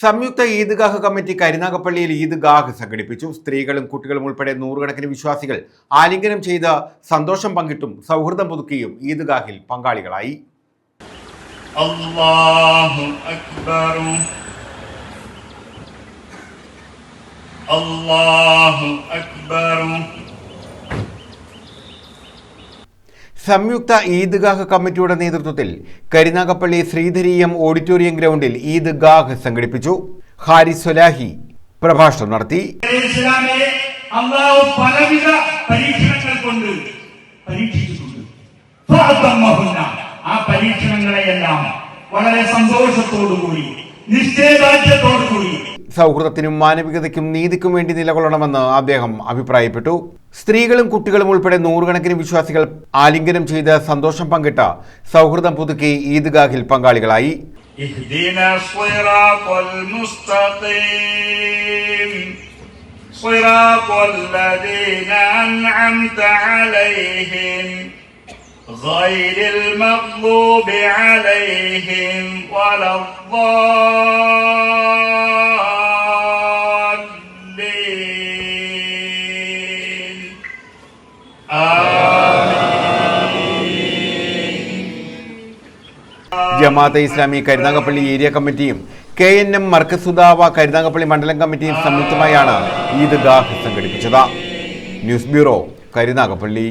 സംയുക്ത ഈദ്ഗാഹ് കമ്മിറ്റി കരുനാഗപ്പള്ളിയിൽ ഈദ്ഗാഹ് സംഘടിപ്പിച്ചു. സ്ത്രീകളും കുട്ടികളും ഉൾപ്പെടെ നൂറുകണക്കിന് വിശ്വാസികൾ ആലിംഗനം ചെയ്ത് സന്തോഷം പങ്കിട്ടും സൗഹൃദം പുതുക്കിയും ഈദ്ഗാഹിൽ പങ്കാളികളായി. അല്ലാഹു അക്ബർ അല്ലാഹു അക്ബർ സംയുക്ത ഈദ്ഗാഹ് കമ്മിറ്റിയുടെ നേതൃത്വത്തിൽ കരിനാഗപ്പള്ളി ശ്രീധരീയം ഓഡിറ്റോറിയം ഗ്രൗണ്ടിൽ ഈദ് ഗാഹ് സംഘടിപ്പിച്ചു. ഹാരി സൊലാഹി പ്രഭാഷണം നടത്തി. ഇസ്ലാമെ അള്ളാഹു പലവിധ പരീക്ഷണങ്ങൾ കൊണ്ട് പരീക്ഷിച്ചിട്ടുണ്ട്. ആ പരീക്ഷണങ്ങളെയെല്ലാം വളരെ സന്തോഷത്തോടുകൂടി നിശ്ചയദാർഢ്യത്തോടുകൂടി സൗഹൃദത്തിനും മാനവികതയ്ക്കും നീതിക്കും വേണ്ടി നിലകൊള്ളണമെന്ന് അദ്ദേഹം അഭിപ്രായപ്പെട്ടു. സ്ത്രീകളും കുട്ടികളും ഉൾപ്പെടെ നൂറുകണക്കിന് വിശ്വാസികൾ ആലിംഗനം ചെയ്ത് സന്തോഷം പങ്കിട്ട സൗഹൃദം പുതുക്കി ഈദ്ഗാഹിൽ പങ്കാളികളായി اهدنا الصراط المستقيم صراط الذين أنعمت عليهم غير المغضوب عليهم ولا الضالين ജമാഅത്തെ ഇസ്ലാമി കരുനാഗപ്പള്ളി ഏരിയ കമ്മിറ്റിയും K N M Markazudawa Karunagappally മണ്ഡലം കമ്മിറ്റിയും സംയുക്തമായാണ് ഈദ്ഗാഹ് സംഘടിപ്പിച്ചത്. News bureau Karunagappally.